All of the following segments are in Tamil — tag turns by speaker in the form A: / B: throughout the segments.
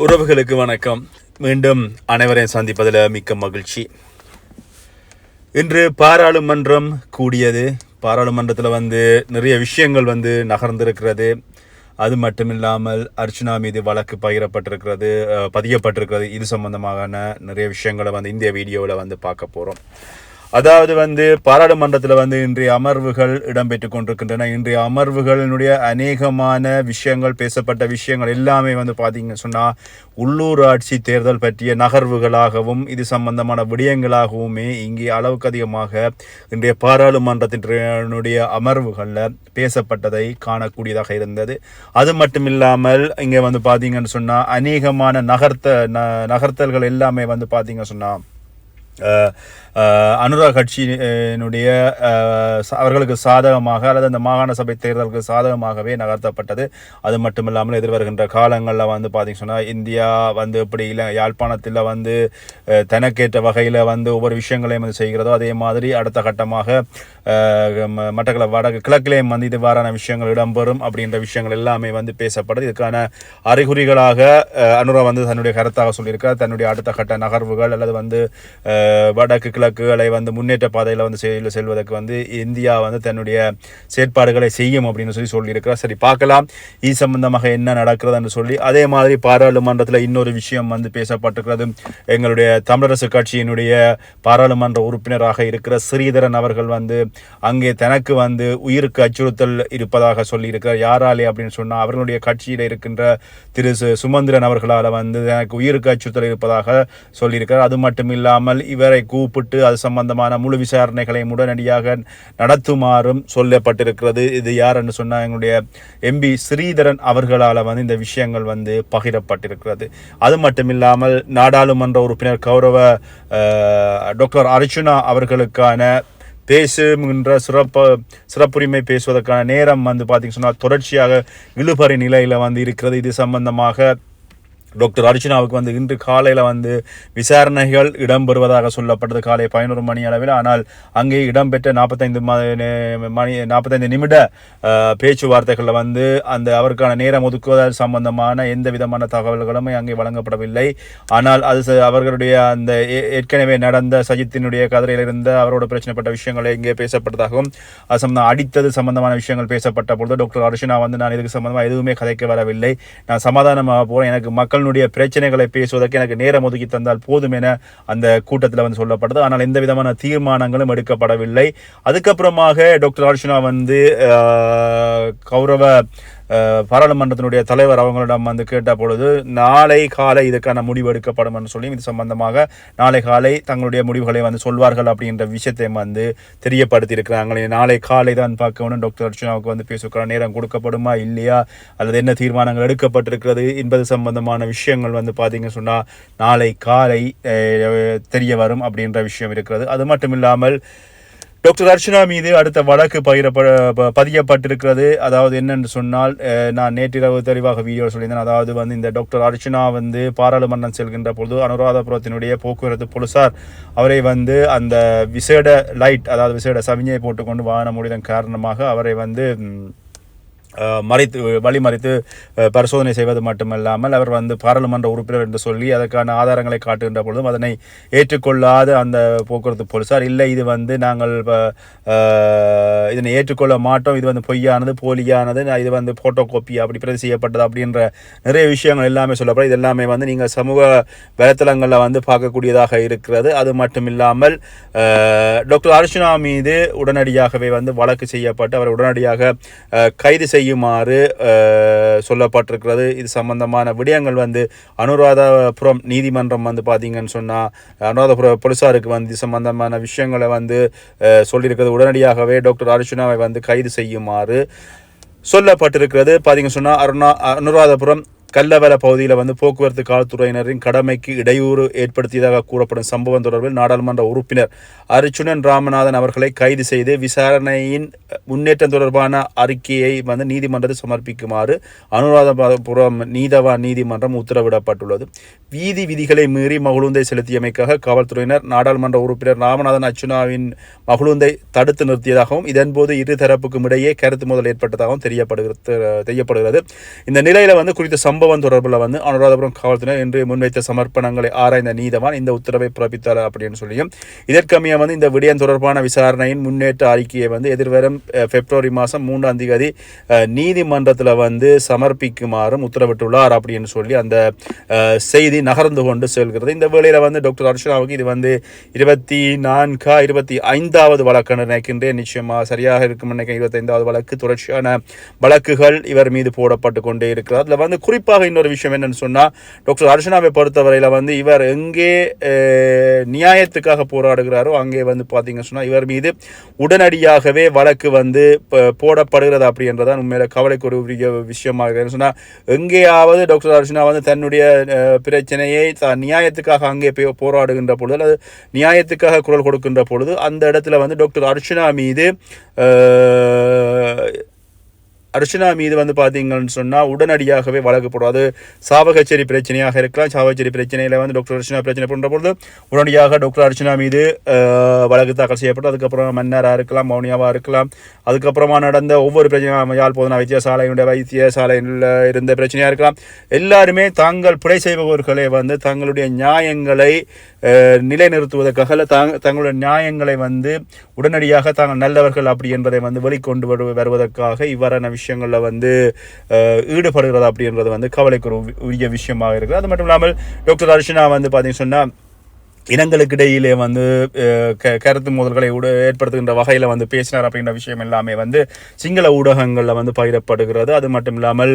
A: உறவுகளுக்கு வணக்கம். மீண்டும் அனைவரையும் சந்திப்பதில் மிக்க மகிழ்ச்சி. இன்று பாராளுமன்றம் கூடியது. பாராளுமன்றத்தில் வந்து நிறைய விஷயங்கள் வந்து நகர்ந்திருக்கிறது. அது மட்டும் இல்லாமல் அர்ச்சனா மீது வழக்கு பகிரப்பட்டிருக்கிறது பதியப்பட்டிருக்கிறது. இது சம்பந்தமான நிறைய விஷயங்களை வந்து இந்த வீடியோவில் வந்து பார்க்க போகிறோம் அதாவது வந்து பாராளுமன்றத்தில் வந்து இன்றைய அமர்வுகள் இடம்பெற்றுக் கொண்டிருக்கின்றன. இன்றைய அமர்வுகளினுடைய அநேகமான விஷயங்கள் பேசப்பட்ட விஷயங்கள் எல்லாமே வந்து பார்த்தீங்க சொன்னால் உள்ளூராட்சி தேர்தல் பற்றிய நகர்வுகளாகவும் இது சம்பந்தமான விடயங்களாகவுமே இங்கே அளவுக்கு அதிகமாக இன்றைய பாராளுமன்றத்தினுடைய அமர்வுகளில் பேசப்பட்டதை காணக்கூடியதாக இருந்தது. அது மட்டும் இல்லாமல் இங்கே வந்து பார்த்தீங்கன்னு சொன்னால் அநேகமான நகர்த்த ந நகர்த்தல்கள் எல்லாமே வந்து பார்த்தீங்க சொன்னால் அனுராக் கட்சியினுடைய அவர்களுக்கு சாதகமாக அல்லது அந்த மாகாண சபை தேர்தலுக்கு சாதகமாகவே நகர்த்தப்பட்டது. அது மட்டும் இல்லாமல் எதிர்வருகின்ற காலங்களில் வந்து பார்த்தீங்கன்னு சொன்னால் இந்தியா வந்து எப்படி இல்லை யாழ்ப்பாணத்தில் வந்து தனக்கேற்ற வகையில் வந்து ஒவ்வொரு விஷயங்களையும் வந்து செய்கிறதோ அதே மாதிரி அடுத்த கட்டமாக ம- மட்டக்கள வடக்கு கிழக்கிலேயும் வந்து இதுவாறான விஷயங்கள் இடம்பெறும் அப்படின்ற விஷயங்கள் எல்லாமே வந்து பேசப்படுது. இதுக்கான அறிகுறிகளாக அனுரா வந்து தன்னுடைய கருத்தாக சொல்லியிருக்கார் தன்னுடைய அடுத்த கட்ட நகர்வுகள் அல்லது வந்து வடக்கு கிழக்குகளை வந்து முன்னேற்ற பாதையில் வந்து செயலில் செல்வதற்கு வந்து இந்தியா வந்து தன்னுடைய செயற்பாடுகளை செய்யும் அப்படின்னு சொல்லி சொல்லியிருக்கிறார். சரி பார்க்கலாம். இது சம்பந்தமாக என்ன நடக்கிறதுன்னு சொல்லி அதே மாதிரி பாராளுமன்றத்தில் இன்னொரு விஷயம் வந்து பேசப்பட்டிருக்கிறது. எங்களுடைய தமிழரசு கட்சியினுடைய பாராளுமன்ற உறுப்பினராக இருக்கிற ஸ்ரீதரன் அவர்கள் வந்து அங்கே தனக்கு வந்து உயிருக்கு அச்சுறுத்தல் இருப்பதாக சொல்லியிருக்கிறார். யாராலே அப்படின்னு சொன்னால் அவர்களுடைய கட்சியில் இருக்கின்ற திரு சு- சுமந்திரன் அவர்களால் வந்து எனக்கு உயிருக்கு அச்சுறுத்தல் இருப்பதாக சொல்லியிருக்கிறார். அது மட்டும் இல்லாமல் இவரை கூப்பிட்டு அது சம்பந்தமான முழு விசாரணைகளையும் உடனடியாக நடத்துமாறும் சொல்லப்பட்டிருக்கிறது. இது யார் என்று சொன்னால் எங்களுடைய எம்பி ஸ்ரீதரன் அவர்களால் வந்து இந்த விஷயங்கள் வந்து பகிரப்பட்டிருக்கிறது. அது மட்டும் இல்லாமல் நாடாளுமன்ற உறுப்பினர் கௌரவ டாக்டர் அர்ச்சுனா அவர்களுக்கான பேசுகின்ற சிறப்பு சிறப்புரிமை பேசுவதற்கான நேரம் வந்து பார்த்திங்க சொன்னால் தொடர்ச்சியாக இழுபறி நிலையில் வந்து இருக்கிறது. இது சம்பந்தமாக டாக்டர் அர்ச்சனாவுக்கு வந்து இன்று காலையில் வந்து விசாரணைகள் இடம்பெறுவதாக சொல்லப்பட்டது. காலை பதினோரு மணி அளவில். ஆனால் அங்கே இடம்பெற்ற நாற்பத்தைந்து மணி நாற்பத்தைந்து நிமிட பேச்சுவார்த்தைகளில் வந்து அந்த அவருக்கான நேரம் ஒதுக்குவதல் சம்பந்தமான எந்த விதமான தகவல்களும் அங்கே வழங்கப்படவில்லை. ஆனால் அது ச- அவர்களுடைய அந்த ஏ- ஏற்கனவே நடந்த சஜித்தினுடைய கதிரையில் இருந்த அவரோட பிரச்சனைப்பட்ட விஷயங்களை இங்கே பேசப்பட்டதாகவும் அது சம்பந்தம் அடித்தது சம்பந்தமான விஷயங்கள் பேசப்பட்ட பொழுது டாக்டர் அர்ச்சனா வந்து நான் இதுக்கு சம்பந்தமாக எதுவுமே கதைக்க வரவில்லை. நான் சமாதானமாக போகிறேன் எனக்கு மக்கள் மக்களுடைய பிரச்சனைகளை பேசுவதற்கு எனக்கு நேரம் ஒதுக்கி தந்தால் போதும் என அந்த கூட்டத்தில் வந்து சொல்லப்பட்டது. ஆனால் எந்த விதமான தீர்மானங்களும் எடுக்கப்படவில்லை. அதுக்கப்புறமாக டாக்டர் அர்ஷனா வந்து கௌரவ பாராளுமன்றத்தினுடைய தலைவர் அவங்களிடம் வந்து கேட்ட பொழுது நாளை காலை இதுக்கான முடிவு எடுக்கப்படும் என்று சொல்லி இது சம்பந்தமாக நாளை காலை தங்களுடைய முடிவுகளை வந்து சொல்வார்கள் அப்படின்ற விஷயத்தை வந்து தெரியப்படுத்தி இருக்கிறாங்க நாளை காலை தான் பார்க்கணும் டாக்டர் அர்ச்சனாவுக்கு வந்து பேசுகிற நேரம் கொடுக்கப்படுமா இல்லையா? அல்லது என்ன தீர்மானங்கள் எடுக்கப்பட்டிருக்கிறது என்பது சம்பந்தமான விஷயங்கள் வந்து பார்த்தீங்க சொன்னால் நாளை காலை தெரிய வரும் அப்படின்ற விஷயம் இருக்கிறது. அது மட்டும் இல்லாமல் டாக்டர் அர்ச்சனா மீது அடுத்த வழக்கு பகிரப்ப பதியப்பட்டிருக்கிறது. அதாவது என்னென்று சொன்னால் நான் நேற்றிரவு தெளிவாக வீடியோ சொல்லியிருந்தேன். அதாவது வந்து இந்த டாக்டர் அர்ச்சனா வந்து பாராளுமன்றம் செல்கின்ற பொழுது அனுராதபுரத்தினுடைய போக்குவரத்து போலீசார் அவரை வந்து அந்த விசேட லைட் அதாவது விசேட சமிஞ்சை போட்டுக்கொண்டு வாகனம் முடிதன் காரணமாக அவரை வந்து மறைத்து வழிமறைத்து பரிசோதனை செய்வது மட்டுமல்லாமல் அவர் வந்து பாராளுமன்ற உறுப்பினர் என்று சொல்லி அதற்கான ஆதாரங்களை காட்டுகின்ற பொழுதும் அதனை ஏற்றுக்கொள்ளாத அந்த போக்குவரத்து போலீசார் இல்லை இது வந்து நாங்கள் இதனை ஏற்றுக்கொள்ள மாட்டோம். இது வந்து பொய்யானது போலியானது. நான் இது வந்து போட்டோ காப்பி அப்படி பிரதி செய்யப்பட்டது அப்படின்ற நிறைய விஷயங்கள் எல்லாமே சொல்லப்படும். இது எல்லாமே வந்து நீங்கள் சமூக வலைத்தளங்களில் வந்து பார்க்கக்கூடியதாக இருக்கிறது. அது மட்டும் இல்லாமல் டாக்டர் அர்ச்சனா மீது உடனடியாகவே வந்து வழக்கு செய்யப்பட்டு அவர் உடனடியாக கைது செய்ய செய்யுமாறு சொல்லப்பட்டிருக்கிறது. இது சம்பந்தமான விடயங்கள் வந்து அனுராதபுரம் நீதிமன்றம் வந்து பார்த்தீங்கன்னு சொன்னால் அனுராதபுரம் போலீஸாருக்கு வந்து இது சம்பந்தமான விஷயங்களை வந்து சொல்லியிருக்கிறது. உடனடியாகவே டாக்டர் அர்ச்சனாவை வந்து கைது செய்யுமாறு சொல்லப்பட்டிருக்கிறது. பார்த்தீங்கன்னு சொன்னால் அருணா அனுராதபுரம் கல்லவர பகுதியில் வந்து போக்குவரத்து காவல்துறையினரின் கடமைக்கு இடையூறு ஏற்படுத்தியதாக கூறப்படும் சம்பவம் தொடர்பில் நாடாளுமன்ற உறுப்பினர் அர்ச்சுனன் ராமநாதன் அவர்களை கைது செய்து விசாரணையின் முன்னேற்றம் தொடர்பான அறிக்கையை வந்து நீதிமன்றத்தில் சமர்ப்பிக்குமாறு அனுராதபுரம் நீதவான் நீதிமன்றம் உத்தரவிடப்பட்டுள்ளது. வீதி விதிகளை மீறி மகுழுந்தை செலுத்தியமைக்காக காவல்துறையினர் நாடாளுமன்ற உறுப்பினர் ராமநாதன் அர்ச்சுனாவின் மகுழுந்தை தடுத்து நிறுத்தியதாகவும் இதன்போது இரு தரப்புக்கும் இடையே கருத்து மோதல் ஏற்பட்டதாகவும் தெரியப்படுகிறது. தெரியப்படுகிறது. இந்த நிலையில் வந்து குறித்த சம்பவம் சம்பவம் தொடர்பில் வந்து அனுராதபுரம் காவல்துறையினர் இன்று முன்வைத்த சமர்ப்பணங்களை ஆராய்ந்த நீதவான் இந்த உத்தரவை பிறப்பித்தார் அப்படின்னு சொல்லியும் இதற்கமைய வந்து இந்த விடயம் தொடர்பான விசாரணையின் முன்னேற்ற அறிக்கையை வந்து எதிர்வரும் பிப்ரவரி மாதம் மூன்றாம் தேதி நீதிமன்றத்தில் வந்து சமர்ப்பிக்குமாறும் உத்தரவிட்டுள்ளார் அப்படின்னு சொல்லி அந்த செய்தி நகர்ந்து கொண்டு செல்கிறது. இந்த வேளையில் வந்து டாக்டர் அர்ஷனாவுக்கு இது வந்து இருபத்தி நான்கா இருபத்தி ஐந்தாவது வழக்கு நினைக்கின்றேன். நிச்சயமாக சரியாக இருக்கும் நினைக்கிறேன். இருபத்தைந்தாவது வழக்கு தொடர்ச்சியான வழக்குகள் இவர் மீது போடப்பட்டு கொண்டே இருக்கிறார். அதில் வந்து குறிப்பாக இன்னொரு விஷயம் என்னன்னு சொன்னால் டாக்டர் அர்ச்சனாவை பொறுத்தவரையில் வந்து இவர் எங்கே நியாயத்துக்காக போராடுகிறாரோ அங்கே வந்து பார்த்தீங்கன்னு சொன்னால் இவர் மீது உடனடியாகவே வழக்கு வந்து போடப்படுகிறது அப்படின்றதான் உண்மையில கவலைக்குரிய விஷயமாக சொன்னால் எங்கேயாவது டாக்டர் அர்ச்சனா வந்து தன்னுடைய பிரச்சனையை தான் நியாயத்துக்காக அங்கே போய் போராடுகின்ற பொழுது அல்லது நியாயத்துக்காக குரல் கொடுக்கின்ற பொழுது அந்த இடத்துல வந்து டாக்டர் அர்ச்சனா மீது அர்ச்சனா மீது வந்து பார்த்தீங்கன்னு சொன்னால் உடனடியாகவே வழக்கு போடும் அது சாவகச்சேரி பிரச்சனையாக இருக்கலாம். சாவகச்சேரி பிரச்சனையில் வந்து டாக்டர் அர்ச்சனா பிரச்சனை பண்ணுற பொழுது உடனடியாக டாக்டர் அர்ச்சனா மீது வழக்கு தாக்கல் செய்யப்பட்டு அதுக்கப்புறம் மன்னராக இருக்கலாம் மௌனியாவாக இருக்கலாம். அதுக்கப்புறமா நடந்த ஒவ்வொரு பிரச்சனையும் யாழ்ப்பாண வைத்தியசாலையுடைய வைத்தியசாலையில் இருந்த பிரச்சனையாக இருக்கலாம். எல்லாருமே தாங்கள் பிழை செய்பவர்களை வந்து தங்களுடைய நியாயங்களை நிலைநிறுத்துவதற்காக இல்லை தாங்க தங்களுடைய நியாயங்களை வந்து உடனடியாக தாங்கள் நல்லவர்கள் அப்படி என்பதை வந்து வெளிக்கொண்டு வரு வருவதற்காக இவ்வாறான விஷயங்களில் வந்து ஈடுபடுகிறது அப்படின்றது வந்து கவலைக்கு உரிய விஷயமாக இருக்குது. அது மட்டும் இல்லாமல் டாக்டர் அர்ஷனா வந்து பார்த்தீங்கன்னு சொன்னால் இனங்களுக்கு இடையிலே வந்து க- கருத்து மோதல்களை உட ஏற்படுத்துகின்ற வகையில் வந்து பேசினார் அப்படின்ற விஷயம் எல்லாமே வந்து சிங்கள ஊடகங்களில் வந்து பகிரப்படுகிறது. அது மட்டும் இல்லாமல்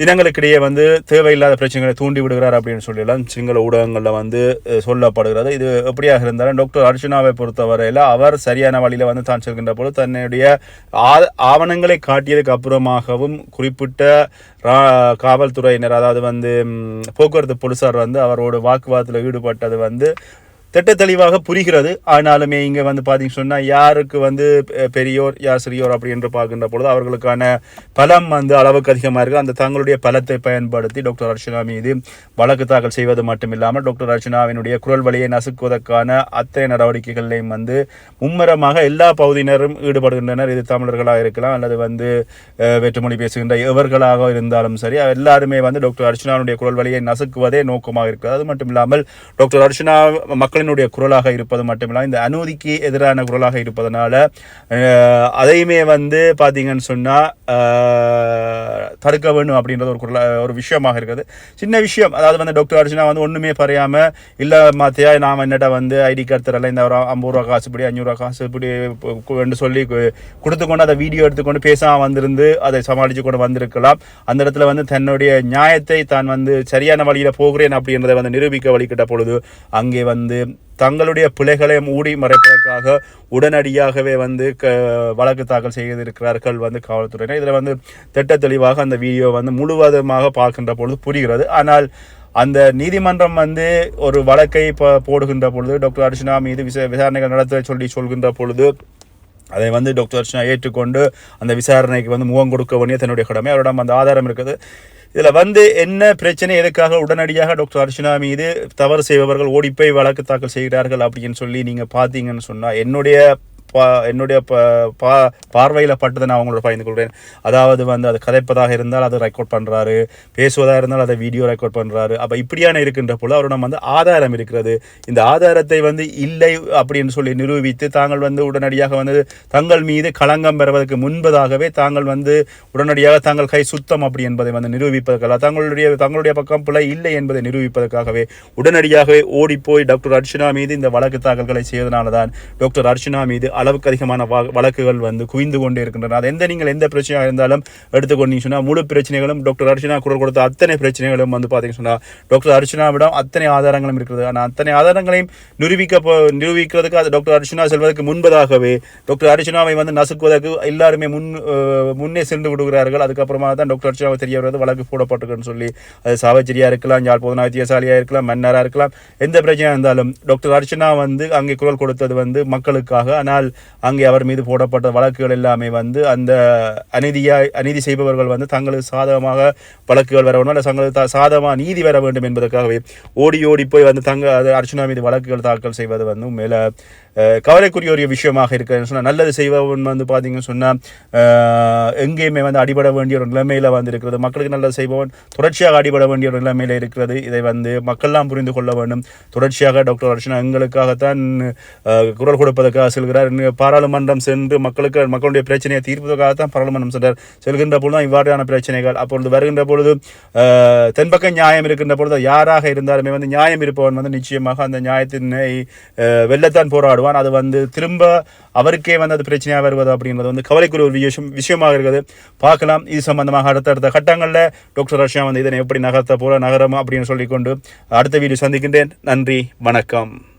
A: இனங்களுக்கிடையே வந்து தேவையில்லாத பிரச்சனைகளை தூண்டி விடுகிறார் அப்படின்னு சொல்லலாம் சிங்கள ஊடகங்களில் வந்து சொல்லப்படுகிறது. இது எப்படியாக இருந்தாலும் டாக்டர் அர்ஜுனாவை பொறுத்தவரையில் அவர் சரியான வழியில் வந்து தான் செல்கின்ற போது தன்னுடைய ஆ- ஆவணங்களை காட்டியதுக்கு அப்புறமாகவும் குறிப்பிட்ட ரா- காவல்துறையினர் அதாவது வந்து போக்குவரத்து போலீஸார் வந்து அவரோட வாக்குவாதத்தில் ஈடுபட்டது வந்து திட்ட தெளிவாக புரிகிறது. ஆனாலுமே இங்கே வந்து பார்த்தீங்கன்னு சொன்னால் யாருக்கு வந்து பெரியோர் யார் சிறியோர் அப்படி என்று பார்க்கின்ற பொழுது அவர்களுக்கான பலம் வந்து அளவுக்கு அதிகமாக இருக்குது அந்த தங்களுடைய பலத்தை பயன்படுத்தி டாக்டர் அர்ச்சனா மீது வழக்கு தாக்கல் செய்வது மட்டுமில்லாமல் டாக்டர் அர்ச்சனாவினுடைய குரல் வழியை நசுக்குவதற்கான அத்தனை நடவடிக்கைகளையும் வந்து மும்முரமாக எல்லா பகுதியினரும் ஈடுபடுகின்றனர். இது தமிழர்களாக இருக்கலாம் அல்லது வந்து வெற்றுமொழி பேசுகின்ற எவர்களாக இருந்தாலும் சரி எல்லாருமே வந்து டாக்டர் அர்ச்சனாவுடைய குரல் வழியை நசுக்குவதே நோக்கமாக இருக்கிறது. அது மட்டும் இல்லாமல் டாக்டர் அர்ச்சனா மனிதனுடைய குரலாக இருப்பது மட்டுமில்லாமல் இந்த அநீதிக்கு எதிரான குரலாக இருப்பதனால அதையுமே வந்து பார்த்தீங்கன்னு சொன்னால் தடுக்க வேண்டும் அப்படின்றது ஒரு குரலா ஒரு விஷயமாக இருக்குது. சின்ன விஷயம் அதாவது வந்து டாக்டர் அர்ஜுனா வந்து ஒன்றுமே பறையாமல் இல்லை மாத்தியா நாம் என்னட்ட வந்து ஐடி கார்டு தரல இந்த ஒரு ஐம்பது ரூபா காசு இப்படி அஞ்சூறுரூவா காசு இப்படி என்று சொல்லி கொடுத்துக்கொண்டு அதை வீடியோ எடுத்துக்கொண்டு பேசாமல் வந்திருந்து அதை சமாளித்து கொண்டு வந்திருக்கலாம். அந்த இடத்துல வந்து தன்னுடைய நியாயத்தை தான் வந்து சரியான வழியில் போகிறேன் அப்படின்றத வந்து நிரூபிக்க வழிகிட்ட பொழுது அங்கே வந்து தங்களுடைய பிழைகளை மூடி மறைப்பதற்காக உடனடியாகவே வந்து க வழக்கு தாக்கல் செய்திருக்கிறார்கள் வந்து காவல்துறையினர். இதில் வந்து திட்ட தெளிவாக அந்த வீடியோ வந்து முழுவதுமாக பார்க்கின்ற பொழுது புரிகிறது. ஆனால் அந்த நீதிமன்றம் வந்து ஒரு வழக்கை போடுகின்ற பொழுது டாக்டர் அர்ச்சனா மீது விச விசாரணைகள் நடத்த சொல்லி சொல்கின்ற பொழுது அதை வந்து டாக்டர் அர்ச்சனா ஏற்றுக்கொண்டு அந்த விசாரணைக்கு வந்து முகம் கொடுக்க வேண்டிய தன்னுடைய கடமை. அவரிடம் அந்த ஆதாரம் இருக்குது. இதில் வந்து என்ன பிரச்சனை எதுக்காக உடனடியாக டாக்டர் அர்ச்சனா மீது தவறு செய்பவர்கள் ஓடிப்போய் வழக்கு தாக்கல் செய்கிறார்கள் அப்படின்னு சொல்லி நீங்கள் பார்த்தீங்கன்னு சொன்னால் என்னுடைய பா என்னுடைய ப பா பார்வையில் பட்டதை நான் அவங்களோட பகிர்ந்து கொள்கிறேன். அதாவது வந்து அது கதைப்பதாக இருந்தால் அதை ரெக்கார்ட் பண்ணுறாரு பேசுவதாக இருந்தால் அதை வீடியோ ரெக்கார்ட் பண்ணுறாரு அப்போ இப்படியான இருக்கின்ற பொழுது அவரிடம் வந்து ஆதாரம் இருக்கிறது. இந்த ஆதாரத்தை வந்து இல்லை அப்படின்னு சொல்லி நிரூபித்து தாங்கள் வந்து உடனடியாக வந்து தங்கள் மீது களங்கம் பெறுவதற்கு முன்பதாகவே தாங்கள் வந்து உடனடியாக தாங்கள் கை சுத்தம் அப்படி என்பதை வந்து நிரூபிப்பதற்காக தங்களுடைய தங்களுடைய பக்கம் பிழை இல்லை என்பதை நிரூபிப்பதற்காகவே உடனடியாகவே ஓடிப்போய் டாக்டர் அர்ச்சனா மீது இந்த வழக்கு தாக்கல்களை செய்வதனால தான் டாக்டர் அர்ச்சனா மீது அளவுக்கு அதிகமான வழக்குகள் வந்து குவிந்து கொண்டே இருக்கின்றன. அது எந்த நீங்கள் எந்த பிரச்சனையாக இருந்தாலும் எடுத்துக்கொண்டீங்க சொன்னால் முழு பிரச்சனைகளும் டாக்டர் அர்ச்சனா குரல் கொடுத்த அத்தனை பிரச்சனைகளும் வந்து பார்த்தீங்கன்னு சொன்னால் டாக்டர் அர்ச்சனாவிடம் அத்தனை ஆதாரங்களும் இருக்கிறது ஆனால் அத்தனை ஆதாரங்களையும் நிரூபிக்க நிரூபிக்கிறதுக்கு அது டாக்டர் அர்ச்சனா செல்வதற்கு முன்பதாகவே டாக்டர் அர்ச்சனாவை வந்து நசுக்குவதற்கு எல்லாருமே முன் முன்னே சென்று விடுகிறார்கள். அதுக்கப்புறமா தான் டாக்டர் அர்ச்சனாவை தெரிய வருவது வழக்கு போடப்பட்டிருக்குன்னு சொல்லி அது சாவச்சேரியாக இருக்கலாம் யாழ் போதனா வைத்தியசாலியாக இருக்கலாம் மன்னராக இருக்கலாம் எந்த பிரச்சனையாக இருந்தாலும் டாக்டர் அர்ச்சனா வந்து அங்கே குரல் கொடுத்தது வந்து மக்களுக்காக. ஆனால் அங்கே அவர் மீது போடப்பட்ட வழக்குகள் எல்லாமே வந்து அந்த அநீதியாக அநீதி செய்பவர்கள் வந்து தங்களுக்கு சாதகமாக வழக்குகள் வர வேண்டும். அல்ல தங்களுக்கு சாதகமாக நீதி வர வேண்டும் என்பதற்காகவே ஓடி ஓடி போய் வந்து தங்க அது அர்ச்சனா மீது வழக்குகள் தாக்கல் செய்வது வந்து மேலே கவலைக்குரிய ஒரு விஷயமாக இருக்கிறது சொன்னால் நல்லது செய்பவன் வந்து பார்த்தீங்கன்னு சொன்னால் எங்கேயுமே வந்து அடிபட வேண்டிய ஒரு நிலைமையில் வந்து இருக்கிறது. மக்களுக்கு நல்லது செய்பவன் தொடர்ச்சியாக அடிபட வேண்டிய ஒரு நிலைமையில் இருக்கிறது. இதை வந்து மக்கள்லாம் புரிந்து கொள்ள வேண்டும். தொடர்ச்சியாக டாக்டர் அர்ச்சனா எங்களுக்காகத்தான் குரல் கொடுப்பதற்காக செல்கிறார். பாராளுமன்றம் சென்று மக்களுக்கு மக்களுடைய பிரச்சனையை தீர்ப்பதற்காகத்தான் பாராளுமன்றம் சென்றார். செல்கின்ற பொழுது தான் இவ்வாறான பிரச்சனைகள். அப்பொழுது வருகின்ற பொழுது தென்பக்கம் நியாயம் இருக்கின்ற பொழுது யாராக இருந்தாலுமே வந்து நியாயம் இருப்பவன் வந்து நிச்சயமாக அந்த நியாயத்தினை அஹ், வெல்லத்தான் போராடுவான் அது வந்து திரும்ப அவருக்கே வந்து அது பிரச்சனையாக வருவது அப்படின்றது வந்து கவலைக்குரிய ஒரு விஷயம் விஷயமாக இருக்குது. பார்க்கலாம். இது சம்பந்தமாக அடுத்தடுத்த கட்டங்களில் டாக்டர் ரஷ்யா வந்து இதனை எப்படி நகர்த்த போல நகரம் அப்படின்னு சொல்லிக்கொண்டு அடுத்த வீடியோ சந்திக்கின்றேன். நன்றி வணக்கம்.